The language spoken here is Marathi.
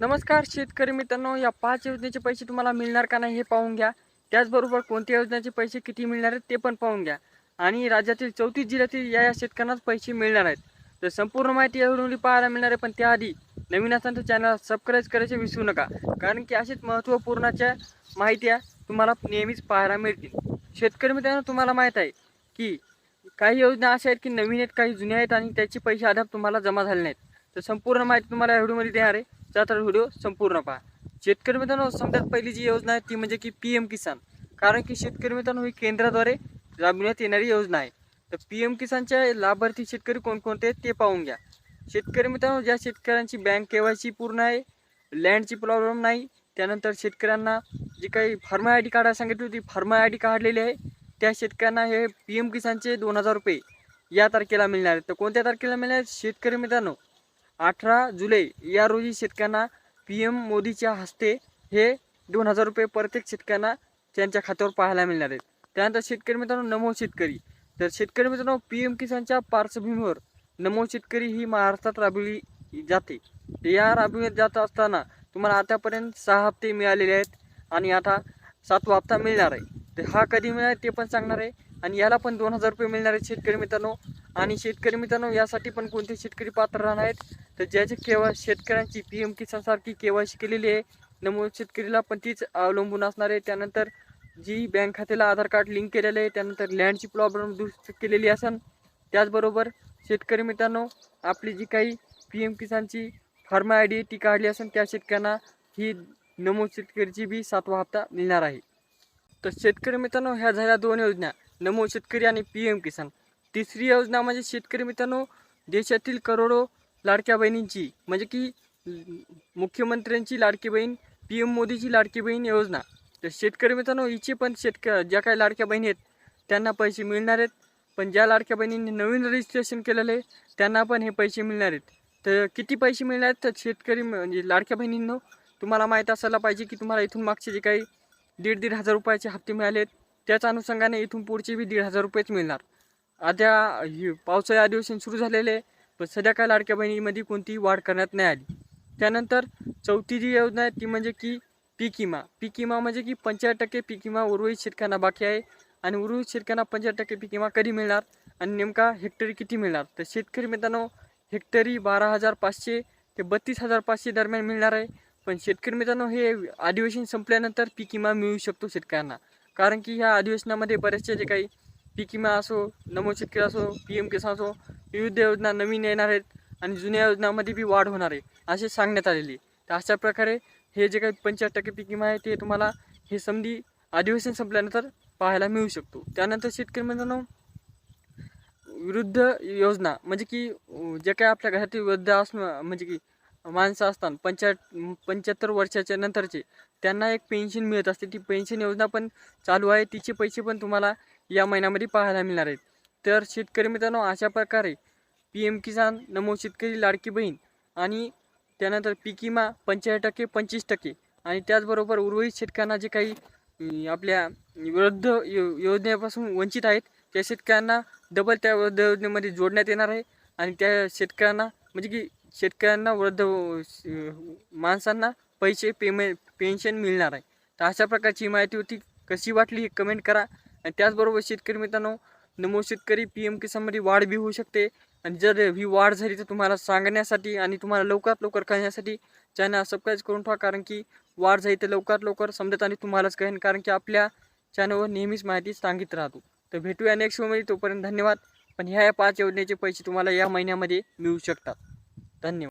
नमस्कार शेतकरी मित्रांनो या पाच योजनेचे पैसे तुम्हाला मिळणार का नाही हे पाहून घ्या. त्याचबरोबर कोणत्या योजनेचे पैसे किती मिळणार आहेत ते पण पाहून घ्या. आणि राज्यातील चौतीस जिल्ह्यातील या या शेतकऱ्यांनाच पैसे मिळणार आहेत. तर संपूर्ण माहिती या पाहायला मिळणार आहे. पण त्याआधी नवीन असताना तर चॅनल सबस्क्राईब करायचे विसरू नका. कारण की असेच महत्त्वपूर्णच्या माहित्या तुम्हाला नेहमीच पाहायला मिळतील. शेतकरी मित्रांनो तुम्हाला माहीत आहे की काही योजना अशा आहेत की नवीन आहेत काही जुन्या आहेत आणि त्याचे पैसे अद्याप तुम्हाला जमा झाले नाहीत. तर संपूर्ण माहिती तुम्हाला या व्हिडिओमध्ये देणार आहे. तर व्हिडिओ संपूर्ण पहा. शेतकरी मित्रांनो समजात पहिली जी योजना आहे ती म्हणजे की पी एम किसान. कारण की शेतकरी मित्रांनो ही केंद्राद्वारे राबविण्यात येणारी योजना आहे. तर पी एम किसानच्या लाभार्थी शेतकरी कोणकोणते आहेत ते पाहून घ्या. शेतकरी मित्रांनो ज्या शेतकऱ्यांची बँक के वाय सी पूर्ण आहे लँडची प्रॉब्लेम नाही त्यानंतर शेतकऱ्यांना जी काही फार्मा आय डी कार्ड सांगितली होती फार्मा आय डी काढलेली आहे त्या शेतकऱ्यांना हे पी एम किसानचे दोन हजार रुपये या तारखेला मिळणार आहेत. तर कोणत्या तारखेला मिळणार आहेत? शेतकरी मित्रांनो अठरा जुलै या रोजी शेतकऱ्यांना पी एम मोदीच्या हस्ते हे दोन हजार रुपये प्रत्येक शेतकऱ्यांना त्यांच्या खात्यावर पाहायला मिळणार आहेत. त्यानंतर शेतकरी मित्रांनो नमो शेतकरी. तर शेतकरी मित्रांनो पी एम किसानच्या पार्श्वभूमीवर नमो शेतकरी ही महाराष्ट्रात राबविली जाते. या राबविण्यात जात असताना तुम्हाला आतापर्यंत सहा हप्ते मिळालेले आहेत आणि आता सातवा हप्ता मिळणार आहे. तर हा कधी मिळणार ते पण सांगणार आहे आणि याला पण दोन हजार रुपये मिळणार आहेत शेतकरी मित्रांनो. आणि शेतकरी मित्रांनो यासाठी पण कोणते शेतकरी पात्र राहणार आहेत? तर ज्याचे केवळ शेतकऱ्यांची पी एम किसानसारखी सारखी केवायसी केलेली आहे नमूद शेतकरीला पण तीच अवलंबून असणार आहे. त्यानंतर जी बँक खात्याला आधार कार्ड लिंक केलेलं आहे त्यानंतर लँडची प्रॉब्लेम दुरुस्त केलेली असेल त्याचबरोबर शेतकरी मित्रांनो आपली जी काही पी एम किसानची फार्मा आय डी ती काढली असेल त्या शेतकऱ्यांना ही नमूद शेतकरीची बी सातवा हप्ता मिळणार आहे. तर शेतकरी मित्रांनो ह्या झाल्या दोन योजना. नमो शेतकरी आणि पी एम किसान तिसरी योजना म्हणजे शेतकरी मित्रांनो देशातील करोडो लाडक्या बहिणींची म्हणजे की मुख्यमंत्र्यांची लाडकी बहीण पी एम मोदीची लाडकी बहीण योजना. तर शेतकरी मित्रांनो हिचे पण शेतक ज्या काही लाडक्या बहिणी आहेत त्यांना पैसे मिळणार आहेत. पण ज्या लाडक्या बहिणींनी नवीन रजिस्ट्रेशन केलेलं आहे त्यांना पण हे पैसे मिळणार आहेत. तर किती पैसे मिळणार आहेत? तर शेतकरी म्हणजे लाडक्या बहिणींनो तुम्हाला माहीत असायला पाहिजे की तुम्हाला इथून मागचे जे काही दीड दीड हजार रुपयाचे हप्ते मिळाले आहेत त्याच अनुषंगाने इथून पुढचे बी दीड हजार रुपयेच मिळणार. आद्या ही पावसाळी अधिवेशन सुरू झालेले आहे पण सध्या काय लाडक्या बहिणीमध्ये कोणतीही वाढ करण्यात नाही आली. त्यानंतर चौथी जी योजना आहे ती म्हणजे की पीक विमा. पीक विमा म्हणजे की पंचाळीस टक्के पीक विमा उर्वरित शेतकऱ्यांना बाकी आहे आणि उर्वरित शेतकऱ्यांना पंचाळीस टक्के पीक विमा कधी मिळणार आणि नेमका हेक्टरी किती मिळणार. तर शेतकरी मित्रांनो हेक्टरी बारा हजार पाचशे ते बत्तीस हजार पाचशे दरम्यान मिळणार आहे. पण शेतकरी मित्रांनो हे अधिवेशन संपल्यानंतर पीक विमा मिळू शकतो शेतकऱ्यांना. कारण की ह्या अधिवेशनामध्ये बरेचसे जे काही पीक विमा असो नमो शेतकरी असो पी एम किसान असो विविध योजना नवीन येणार आहेत आणि जुन्या योजनामध्ये बी वाढ होणार आहे असे सांगण्यात आलेली तर अशा प्रकारे हे जे काही पंच्याहत्तर टक्के पीक विमा आहे ते तुम्हाला हे संधी अधिवेशन संपल्यानंतर पाहायला मिळू शकतो. त्यानंतर शेतकरी मित्रांनो विरुद्ध योजना म्हणजे की जे काही आपल्या घरातील वृद्ध असणं म्हणजे की माणसं असतात पंचायत पंच्याहत्तर वर्षाच्या नंतरचे त्यांना एक पेन्शन मिळत असते. ती पेन्शन योजना पण चालू आहे तिचे पैसे पण तुम्हाला या महिन्यामध्ये पाहायला मिळणार आहेत. तर शेतकरी मित्रांनो अशा प्रकारे पी एम किसान नमो शेतकरी लाडकी बहीण आणि त्यानंतर पीक विमा पंचेचाळीस टक्के पंचवीस टक्के आणि त्याचबरोबर उर्वरित शेतकऱ्यांना जे काही आपल्या वृद्ध यो योजनेपासून वंचित आहेत त्या शेतकऱ्यांना डबल त्या वृद्ध योजनेमध्ये जोडण्यात येणार आहे आणि त्या शेतकऱ्यांना म्हणजे की शेतकऱ्यांना वृद्ध माणसांना पैसे पेमेंट पेन्शन मिळणार आहे. तर अशा प्रकारची माहिती होती. कशी वाटली हे कमेंट करा. आणि त्याचबरोबर शेतकरी मित्रांनो नमो शेतकरी पी एम किसानमध्ये वाढ बी होऊ शकते. आणि जर ही वाढ झाली तर तुम्हाला सांगण्यासाठी आणि तुम्हाला लवकरात लवकर कळण्यासाठी चॅनल सबस्क्राईब करून ठेवा. कारण की वाढ झाली तर लवकरात लवकर समजत आणि तुम्हालाच कळेन कारण की आपल्या चॅनलवर नेहमीच माहिती सांगित राहतो. तर भेटूया नेक्स्ट शोमध्ये तोपर्यंत धन्यवाद. पण ह्या या पाच योजनेचे पैसे तुम्हाला या महिन्यामध्ये मिळू शकतात. धन्यवाद.